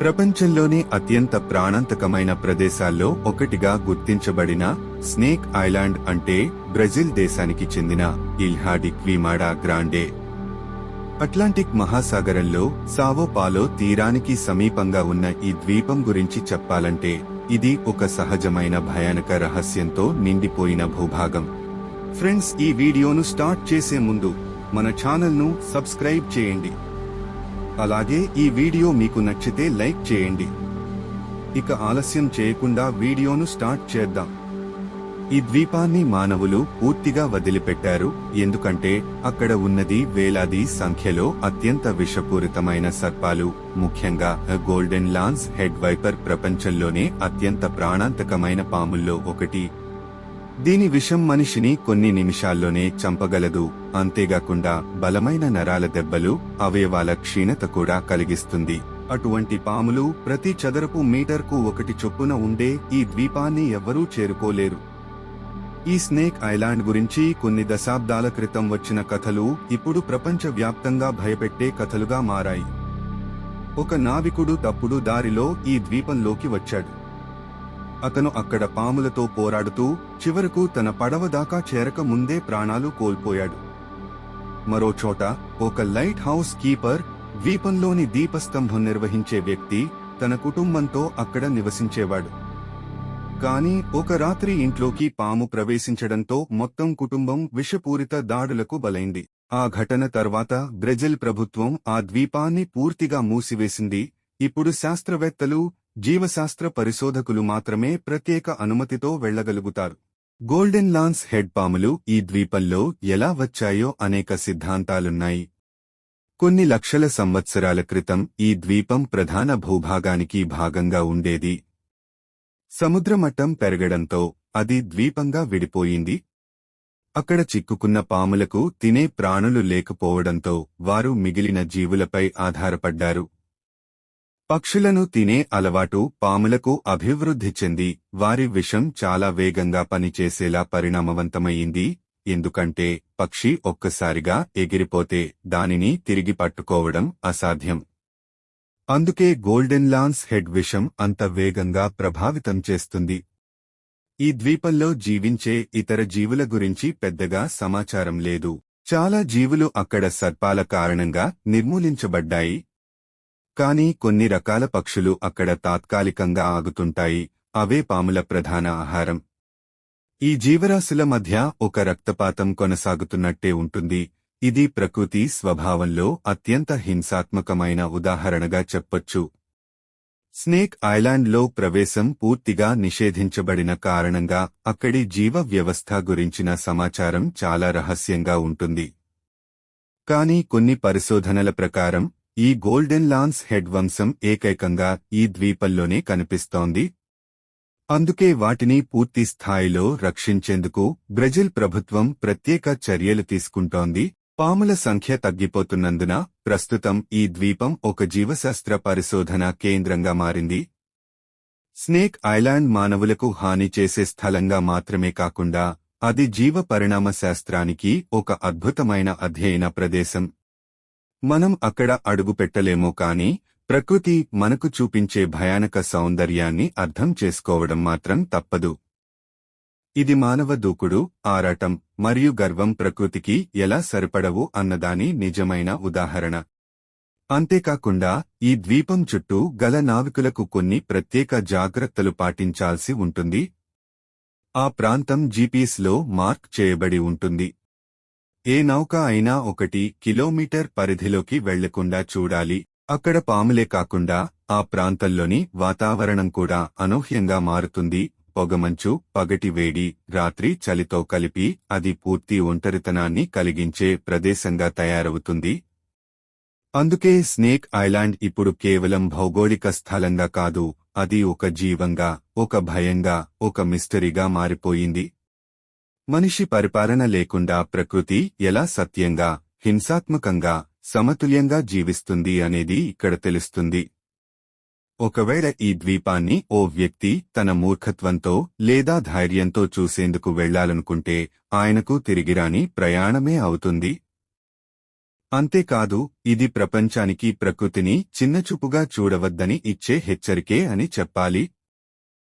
ప్రపంచంలోనే అత్యంత ప్రాణాంతకమైన ప్రదేశాల్లో ఒకటిగా గుర్తించబడిన స్నేక్ ఐలాండ్ అంటే బ్రెజిల్ దేశానికి చెందిన ఇల్హాడి క్విమాడా గ్రాండే. అట్లాంటిక్ మహాసాగరంలో సావో పాలో తీరానికి సమీపంగా ఉన్న ఈ ద్వీపం గురించి చెప్పాలంటే ఇది ఒక సహజమైన భయానక రహస్యంతో నిండిపోయిన భూభాగం. ఫ్రెండ్స్ ఈ వీడియోను స్టార్ట్ చేసే ముందు మన ఛానల్ను సబ్స్క్రైబ్ చేయండి. అలాగే ఈ వీడియో మీకు నచ్చితే లైక్ చేయండి. ఇక ఆలస్యం చేయకుండా వీడియోను స్టార్ట్ చేద్దాం. ఈ ద్వీపాన్ని మానవులు పూర్తిగా వదిలిపెట్టారు ఎందుకంటే అక్కడ ఉన్నది వేలాది సంఖ్యలో అత్యంత విషపూరితమైన సర్పాలు ముఖ్యంగా గోల్డెన్ లాన్స్ హెడ్ వైపర్ ప్రపంచంలోనే అత్యంత ప్రాణాంతకమైన పాముల్లో ఒకటి దీని విషం మనిషిని కొన్ని నిమిషాల్లోనే చంపగలదు. అంతేగాకుండా బలమైన నరాల దెబ్బలు అవయవాల క్షీణత కూడా కలిగిస్తుంది. అటువంటి పాములు ప్రతి చదరపు మీటర్కు ఒకటి చొప్పున ఉండే ఈ ద్వీపాన్ని ఎవ్వరూ చేరుకోలేరు. ఈ స్నేక్ ఐలాండ్ గురించి కొన్ని దశాబ్దాల క్రితం వచ్చిన కథలు ఇప్పుడు ప్రపంచవ్యాప్తంగా భయపెట్టే కథలుగా మారాయి. ఒక నావికుడు తప్పుడు దారిలో ఈ ద్వీపంలోకి వచ్చాడు. అతను అక్కడ పాములతో పోరాడుతూ చివరకు తన పడవ దాకా చేరక ముందే ప్రాణాలు కోల్పోయాడు. మరోచోట ఒక లైట్ హౌస్ కీపర్ ద్వీపంలోని దీపస్తంభం నిర్వహించే వ్యక్తి తన కుటుంబంతో అక్కడ నివసించేవాడు. కాని ఒక రాత్రి ఇంట్లోకి పాము ప్రవేశించడంతో మొత్తం కుటుంబం విషపూరిత దాడులకు బలైంది. ఆ ఘటన తర్వాత బ్రెజిల్ ప్రభుత్వం ఆ ద్వీపాన్ని పూర్తిగా మూసివేసింది. ఇప్పుడు శాస్త్రవేత్తలు జీవశాస్త్ర పరిశోధకులు మాత్రమే ప్రత్యేక అనుమతితో వెళ్ళగలుగుతారు గోల్డెన్ లాన్స్ హెడ్ పాములు ఈ ద్వీపంలో ఎలా వచ్చాయో అనేక సిద్ధాంతాలున్నాయి. కొన్ని లక్షల సంవత్సరాల క్రితం ఈ ద్వీపం ప్రధాన భూభాగానికి భాగంగా ఉండేది. సముద్రమట్టం పెరగడంతో అది ద్వీపంగా విడిపోయింది. అక్కడ చిక్కుకున్న పాములకు తినే ప్రాణులు లేకపోవడంతో వారు మిగిలిన జీవులపై ఆధారపడ్డారు. పక్షులను తినే అలవాటు పాములకు అభివృద్ధి చెంది వారి విషం చాలా వేగంగా పనిచేసేలా పరిణామవంతమయ్యింది. ఎందుకంటే పక్షి ఒక్కసారిగా ఎగిరిపోతే దానిని తిరిగి పట్టుకోవడం అసాధ్యం. అందుకే గోల్డెన్ లాన్స్ హెడ్ విషం అంత వేగంగా ప్రభావితం చేస్తుంది. ఈ ద్వీపంలో జీవించే ఇతర జీవుల గురించి పెద్దగా సమాచారం లేదు. చాలా జీవులు అక్కడ సర్పాల కారణంగా నిర్మూలించబడ్డాయి. కానీ కొన్ని రకాల పక్షులు అక్కడ తాత్కాలికంగా ఆగుతుంటాయి. అవే పాముల ప్రధాన ఆహారం. ఈ జీవరాశుల మధ్య ఒక రక్తపాతం కొనసాగుతున్నట్టే ఉంటుంది. ఇది ప్రకృతి స్వభావంలో అత్యంత హింసాత్మకమైన ఉదాహరణగా చెప్పొచ్చు. స్నేక్ ఐలాండ్లో ప్రవేశం పూర్తిగా నిషేధించబడిన కారణంగా అక్కడి జీవ వ్యవస్థ గురించిన సమాచారం చాలా రహస్యంగా ఉంటుంది. కానీ కొన్ని పరిశోధనల ప్రకారం ఈ గోల్డెన్ లాన్స్ హెడ్ వంశం ఏకైకంగా ఈ ద్వీపంలోనే కనిపిస్తోంది. అందుకే వాటిని పూర్తి స్థాయిలో రక్షించేందుకు బ్రెజిల్ ప్రభుత్వం ప్రత్యేక చర్యలు తీసుకుంటోంది. పాముల సంఖ్య తగ్గిపోతున్నందున ప్రస్తుతం ఈ ద్వీపం ఒక జీవశాస్త్ర పరిశోధన కేంద్రంగా మారింది. స్నేక్ ఐలాండ్ మానవులకు హాని చేసే స్థలంగా మాత్రమే కాకుండా అది జీవ పరిణామ శాస్త్రానికి ఒక అద్భుతమైన అధ్యయన ప్రదేశం మనం అక్కడ అడుగుపెట్టలేమో కాని ప్రకృతి మనకు చూపించే భయానక సౌందర్యాన్ని అర్థం చేసుకోవడం మాత్రం తప్పదు. ఇది మానవ దూకుడు ఆరాటం మరియు గర్వం ప్రకృతికి ఎలా సరిపడవు అన్నదాని నిజమైన ఉదాహరణ. అంతేకాకుండా ఈ ద్వీపం చుట్టూ గల నావికులకు కొన్ని ప్రత్యేక జాగ్రత్తలు పాటించాల్సి ఉంటుంది. ఆ ప్రాంతం జీపీఎస్లో మార్క్ చేయబడి ఉంటుంది. ఏ నౌక అయినా ఒకటి కిలోమీటర్ పరిధిలోకి వెళ్ళకుండా చూడాలి అక్కడ పాములే కాకుండా ఆ ప్రాంతంలోని వాతావరణం కూడా అనూహ్యంగా మారుతుంది. పొగమంచు పగటి వేడి రాత్రి చలితో కలిపి అది పూర్తి ఒంటరితనాన్ని కలిగించే ప్రదేశంగా తయారవుతుంది. అందుకే స్నేక్ ఐలాండ్ ఇప్పుడు కేవలం భౌగోళిక స్థలంగా కాదు అది ఒక జీవంగా ఒక భయంగా ఒక మిస్టరీగా మారిపోయింది. మనిషి పరిపాలన లేకుండా ప్రకృతి ఎలా సత్యంగా హింసాత్మకంగా సమతుల్యంగా జీవిస్తుంది అనేది ఇక్కడ తెలుస్తుంది. ఒకవేళ ఈ ద్వీపాన్ని ఓ వ్యక్తి తన మూర్ఖత్వంతో లేదా ధైర్యంతో చూసేందుకు వెళ్ళాలనుకుంటే ఆయనకు తిరిగిరాని ప్రయాణమే అవుతుంది. అంతేకాదు ఇది ప్రపంచానికి ప్రకృతిని చిన్నచూపుగా చూడవద్దని ఇచ్చే హెచ్చరికే అని చెప్పాలి.